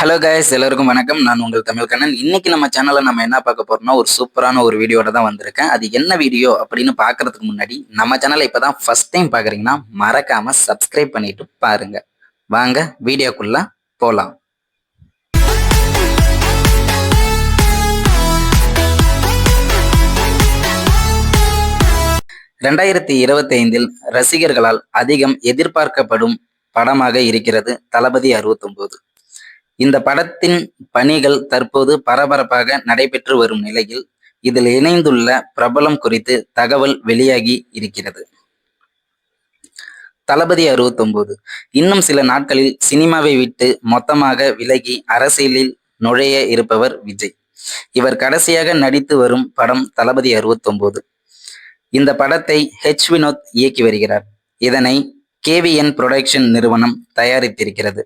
Hello guys எல்லாருக்கும் வணக்கம். நான் உங்கள் தமிழ் கண்ணன். இன்னைக்கு நம்ம சேனல்ல நம்ம என்ன பார்க்க போறோம்னா ஒரு சூப்பரான ஒரு வீடியோட தான் வந்திருக்கேன். அது என்ன வீடியோ அப்படின்னு பார்க்கறதுக்கு முன்னாடி நம்ம சேனலை இப்பதான் ஃபர்ஸ்ட் டைம் பார்க்குறீங்கன்னா மறக்காம சப்ஸ்கிரைப் பண்ணிட்டு பாருங்க. வாங்க வீடியோக்குள்ள போலாம். ரெண்டாயிரத்தி இருபத்தைந்தில் ரசிகர்களால் அதிகம் எதிர்பார்க்கப்படும் படமாக இருக்கிறது தளபதி அறுபத்தொன்பது இந்த படத்தின் பணிகள் தற்போது பரபரப்பாக நடைபெற்று வரும் நிலையில் இதில் இணைந்துள்ள பிரபலம் குறித்து தகவல் வெளியாகி இருக்கிறது. தளபதி அறுபத்தொன்பது இன்னும் சில நாட்களில் சினிமாவை விட்டு மொத்தமாக விலகி அரசியலில் நுழைய இருப்பவர் விஜய். இவர் கடைசியாக நடித்து வரும் படம் தளபதி அறுபத்தொன்பது இந்த படத்தை ஹெச் வினோத் இயக்கி வருகிறார். இதனை கேவிஎன் புரொடக்ஷன் நிறுவனம் தயாரித்திருக்கிறது.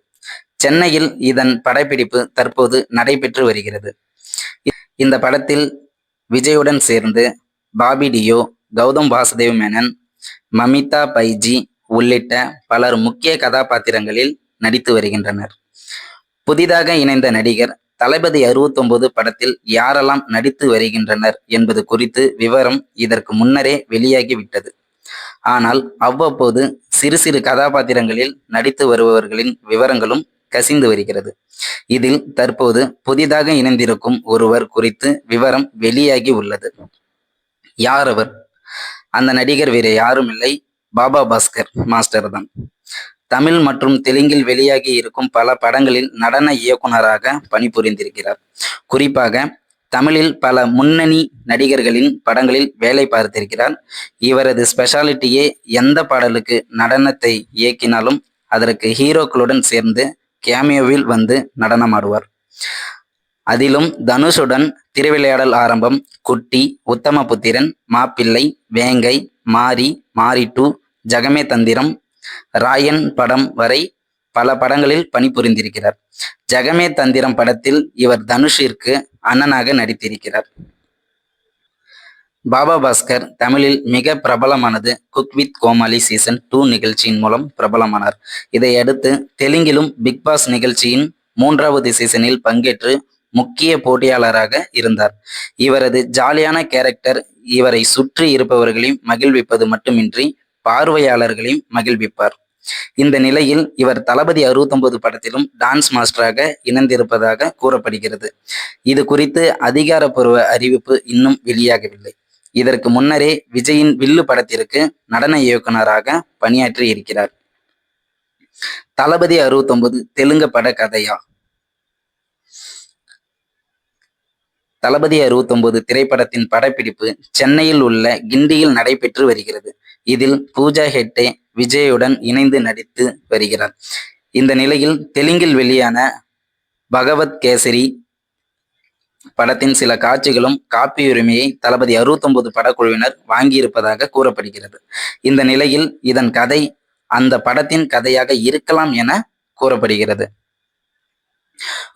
சென்னையில் இதன் படப்பிடிப்பு தற்போது நடைபெற்று வருகிறது. இந்த படத்தில் விஜயுடன் சேர்ந்து பாபி டியோ கௌதம் வாசுதேவ் மேனன் மமிதா பைஜி உள்ளிட்ட பலர் முக்கிய கதாபாத்திரங்களில் நடித்து வருகின்றனர். புதிதாக இணைந்த நடிகர் தளபதி அறுபத்தொன்பது படத்தில் யாரெல்லாம் நடித்து வருகின்றனர் என்பது குறித்து விவரம் இதற்கு முன்னரே வெளியாகிவிட்டது. ஆனால் அவ்வப்போது சிறு சிறு கதாபாத்திரங்களில் நடித்து வருபவர்களின் விவரங்களும் கசிந்து வருகிறது. இதில் தற்போது புதிதாக இணைந்திருக்கும் ஒருவர் குறித்து விவரம் வெளியாகி உள்ளது. யார் அவர்? அந்த நடிகர் வேறு யாரும் இல்லை. பாபா பாஸ்கர் மாஸ்டர் தான். தமிழ் மற்றும் தெலுங்கில் வெளியாகி இருக்கும் பல படங்களில் நடன இயக்குனராக பணிபுரிந்திருக்கிறார். குறிப்பாக தமிழில் பல முன்னணி நடிகர்களின் படங்களில் வேலை பார்த்திருக்கிறார். இவரது ஸ்பெஷாலிட்டியே எந்த பாடலுக்கு நடனத்தை இயக்கினாலும் அதற்கு ஹீரோக்களுடன் சேர்ந்து கேமியோவில் வந்து நடனமாடுவார். அதிலும் தனுஷுடன் திருவிளையாடல் ஆரம்பம் குட்டி உத்தமபுத்திரன் மாப்பிள்ளை வேங்கை மாரி மாரி டூ ஜகமே தந்திரம் ராயன் படம் வரை பல படங்களில் பணிபுரிந்திருக்கிறார். ஜகமே தந்திரம் படத்தில் இவர் தனுஷிற்கு அண்ணனாக நடித்திருக்கிறார். பாபா பாஸ்கர் தமிழில் மிக பிரபலமானது cook with Comali season two நிகழ்ச்சியின் மூலம் பிரபலமானார். இதையடுத்து தெலுங்கிலும் பிக் பாஸ் நிகழ்ச்சியின் மூன்றாவது சீசனில் பங்கேற்று முக்கிய போட்டியாளராக இருந்தார். இவரது ஜாலியான கேரக்டர் இவரை சுற்றி இருப்பவர்களையும் மகிழ்விப்பது மட்டுமின்றி பார்வையாளர்களையும் மகிழ்விப்பார். இந்த நிலையில் இவர் தளபதி அறுபத்தொன்பது படத்திலும் டான்ஸ் மாஸ்டராக இணைந்திருப்பதாக கூறப்படுகிறது. இது குறித்து அதிகாரப்பூர்வ அறிவிப்பு இன்னும் வெளியாகவில்லை. இதற்கு முன்னரே விஜயின் வில்லு படத்திற்கு நடன இயக்குனராக பணியாற்றி இருக்கிறார். தளபதி அறுபத்தொன்பது தெலுங்கு பட கதையா? தளபதி அறுபத்தொன்பது திரைப்படத்தின் படப்பிடிப்பு சென்னையில் உள்ள கிண்டியில் நடைபெற்று வருகிறது. இதில் பூஜா ஹெட்டே விஜயுடன் இணைந்து நடித்து வருகிறார். இந்த நிலையில் தெலுங்கில் வெளியான பகவத் கேசரி படத்தின் சில காட்சிகளும் காப்பியுரிமையை தளபதி அறுபத்தொன்பது படக்குழுவினர் வாங்கியிருப்பதாக கூறப்படுகிறது. இந்த நிலையில் இதன் கதை அந்த படத்தின் கதையாக இருக்கலாம் என கூறப்படுகிறது.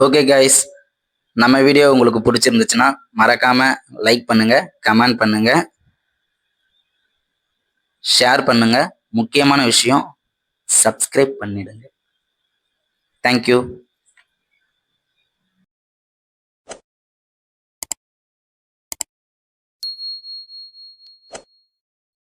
ஓகே கைஸ் நம்ம வீடியோ உங்களுக்கு பிடிச்சிருந்துச்சுன்னா மறக்காம லைக் பண்ணுங்க கமெண்ட் பண்ணுங்க ஷேர் பண்ணுங்க. முக்கியமான விஷயம் சப்ஸ்கிரைப் பண்ணிடுங்க. தேங்க்யூ